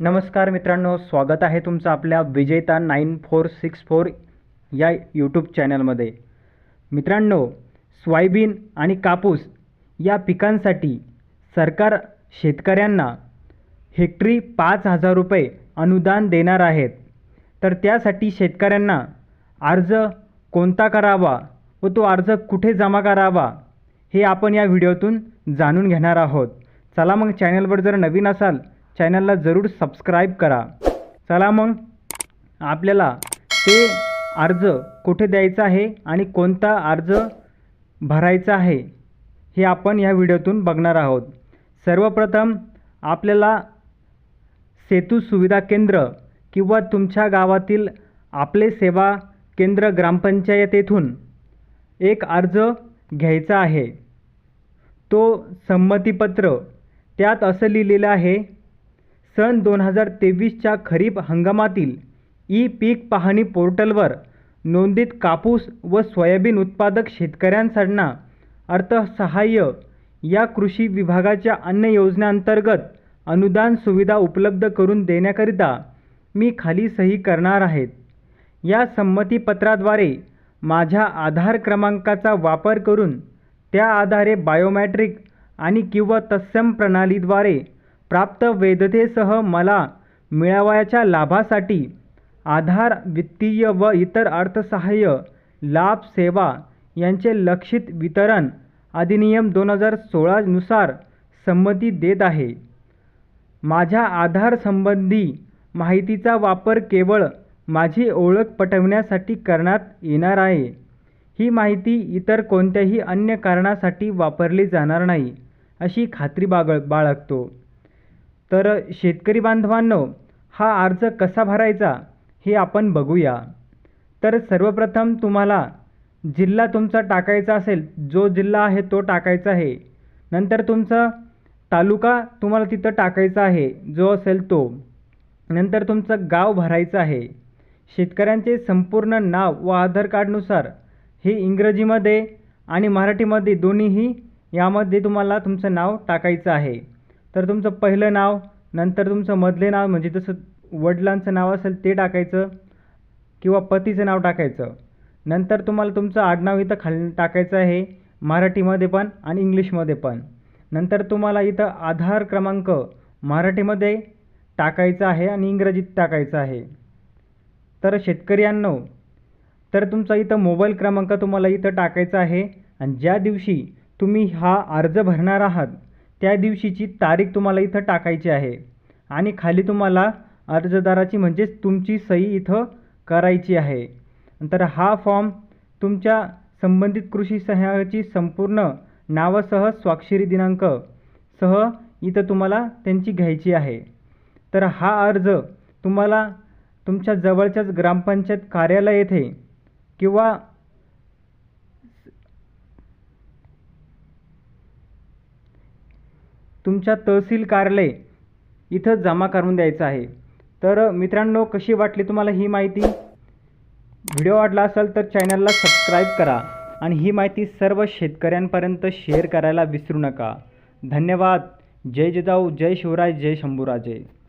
नमस्कार मित्रांनो स्वागत आहे तुमचं आपल्या विजेता नाईन फोर सिक्स फोर या यूट्यूब चॅनलमध्ये. मित्रांनो सोयाबीन आणि कापूस या पिकांसाठी सरकार शेतकऱ्यांना हेक्टरी पाच हजार रुपये अनुदान देणार आहेत. तर त्यासाठी शेतकऱ्यांना अर्ज कोणता करावा व तो अर्ज कुठे जमा करावा हे आपण या व्हिडिओतून जाणून घेणार आहोत. चला मग चॅनलवर जर नवीन असाल चॅनलला जरूर सबस्क्राईब करा. चला मग आपल्याला ते अर्ज कुठे द्यायचा आहे आणि कोणता अर्ज भरायचा आहे हे आपण या व्हिडिओतून बघणार आहोत. सर्वप्रथम आपल्याला सेतू सुविधा केंद्र किंवा तुमच्या गावातील आपले सेवा केंद्र ग्रामपंचायत येथून एक अर्ज घ्यायचा आहे. तो संमतीपत्र त्यात असं लिहिलेलं आहे सन दोन हजार तेवीसच्या खरीप हंगामातील ई पीक पाहणी पोर्टलवर नोंदित कापूस व सोयाबीन उत्पादक शेतकऱ्यांसाठी अर्थसहाय्य या कृषी विभागाच्या अन्न योजनेअंतर्गत अनुदान सुविधा उपलब्ध करून देण्याकरिता मी खाली सही करणार आहेत या संमतीपत्राद्वारे माझ्या आधार क्रमांकाचा वापर करून त्या आधारे बायोमॅट्रिक आणि किंवा तत्सम प्रणालीद्वारे प्राप्त वैधतेसह मला मिळावयाच्या लाभासाठी आधार वित्तीय व इतर अर्थसहाय्य लाभ सेवा यांचे लक्षित वितरण अधिनियम दोन हजार सोळानुसार संमती देत आहे. माझ्या आधार संबंधी माहितीचा वापर केवळ माझी ओळख पटवण्यासाठी करण्यात येणार आहे. ही माहिती इतर कोणत्याही अन्य कारणासाठी वापरली जाणार नाही अशी खात्री बागळ बाळगतो. तर शेतकरी बांधवांनो हा अर्ज कसा भरायचा हे आपण बघूया. तर सर्वप्रथम तुम्हाला जिल्हा तुमचा टाकायचा असेल जो जिल्हा आहे तो टाकायचा आहे. नंतर तुमचा तालुका तुम्हाला तिथं टाकायचा आहे जो असेल तो. नंतर तुमचं गाव भरायचं आहे. शेतकऱ्यांचे संपूर्ण नाव व आधार कार्डनुसार हे इंग्रजीमध्ये आणि मराठीमध्ये दोन्हीही यामध्ये तुम्हाला तुमचं नाव टाकायचं आहे. तर तुमचं पहिलं नाव नंतर तुमचं मधले नाव म्हणजे जसं वडिलांचं नाव असेल ते टाकायचं किंवा पतीचं नाव टाकायचं. नंतर तुम्हाला तुमचं आडनाव इथं खाल टाकायचं आहे मराठीमध्ये पण आणि इंग्लिशमध्ये पण. नंतर तुम्हाला इथं आधार क्रमांक मराठीमध्ये टाकायचा आहे आणि इंग्रजीत टाकायचं आहे. तर शेतकऱ्यांनो तर तुमचा इथं मोबाईल क्रमांक तुम्हाला इथं टाकायचा आहे आणि ज्या दिवशी तुम्ही हा अर्ज भरणार आहात त्या दिवशीची तारीख तुम्हाला इथं टाकायची आहे. आणि खाली तुम्हाला अर्जदाराची म्हणजेच तुमची सही इथं करायची आहे. नंतर हा फॉर्म तुमच्या संबंधित कृषी सहाय्याची संपूर्ण नावासह स्वाक्षरी दिनांक सह इथं तुम्हाला त्यांची घ्यायची आहे. तर हा अर्ज तुम्हाला तुमच्या जवळच्याच ग्रामपंचायत कार्यालय येथे किंवा तुमच्या तहसील कार्यालय इथं जमा करून द्यायचं आहे. तर मित्रांनो कशी वाटली तुम्हाला ही माहिती? व्हिडिओ आवडला असेल तर चॅनलला सबस्क्राईब करा आणि ही माहिती सर्व शेतकऱ्यांपर्यंत शेअर करायला विसरू नका. धन्यवाद. जय जिजाऊ जय शिवराय जय शंभूराजे.